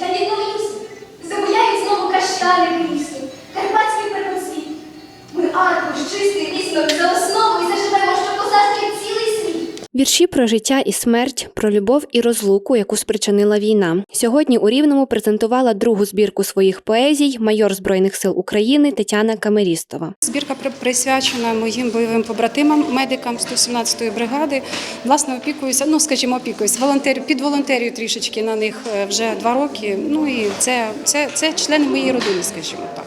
Я відновлюся. Забуяють знову каштани київські, карпатські перкоцвіт. Ми аркуш, чистий вісник Вірші про життя і смерть, про любов і розлуку, яку спричинила війна. Сьогодні у Рівному презентувала другу збірку своїх поезій майор Збройних сил України Тетяна Камерістова. Збірка при- присвячена моїм бойовим побратимам, медикам 117-ї бригади. Власне, опікуюся, ну скажімо, опікуюсь, волонтер, під волонтерію трішечки на них е, вже два роки. Ну і це, це, це члени моєї родини, скажімо так.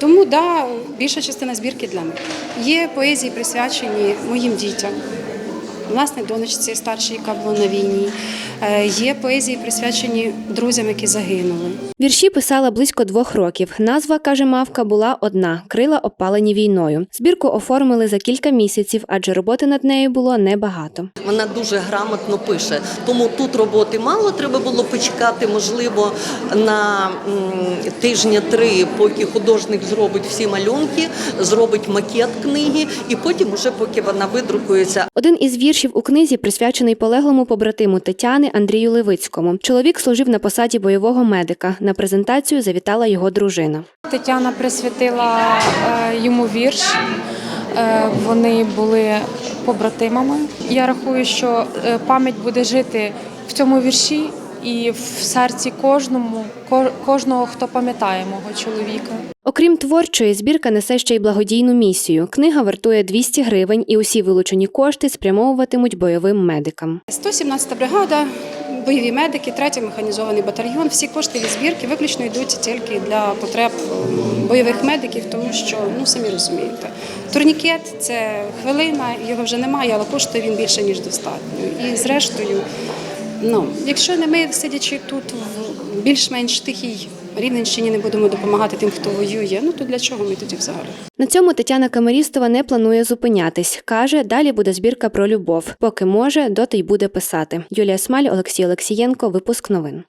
Тому да, більша частина збірки для них. Є поезії, присвячені моїм дітям. Власне, донечці старшій, яка була на війні. Е, Є поезії, присвячені друзям, які загинули. Вірші писала близько двох років. Назва, каже мавка, була одна крила опалені війною. Збірку оформили за кілька місяців, адже роботи над нею було небагато. Вона дуже грамотно пише, тому тут роботи мало. Треба було почекати, можливо, на тижня три, поки художник зробить всі малюнки, зробить макет книги, і потім, уже поки вона видрукується, Один із віршів у книзі присвячений полеглому побратиму Тетяни Андрію Левицькому. Чоловік служив на посаді бойового медика. На презентацію завітала його дружина. Тетяна присвятила е, йому вірш. Е, Вони були побратимами. Я рахую, що е, пам'ять буде жити в цьому вірші і в серці кожному, ко- кожного, хто пам'ятає мого чоловіка. Окрім творчої, збірка несе ще й благодійну місію. Книга вартує 200 гривень, і усі вилучені кошти спрямовуватимуть бойовим медикам. 117-та бригада, бойові медики, третій механізований батальйон. Всі кошти від збірки виключно йдуть тільки для потреб ем, бойових медиків, тому що ну самі розумієте, турнікет це хвилина, його вже немає, але коштує він більше ніж достатньо. І зрештою, ну якщо не ми сидячи тут в більш-менш тихій Рівненщині, не будемо допомагати тим, хто воює. Ну то для чого ми тоді взагалі? На цьому Тетяна Камерістова не планує зупинятись. Каже, далі буде збірка про любов. Поки може, доти й буде писати. Юлія Смаль, Олексій Олексієнко. Випуск новин.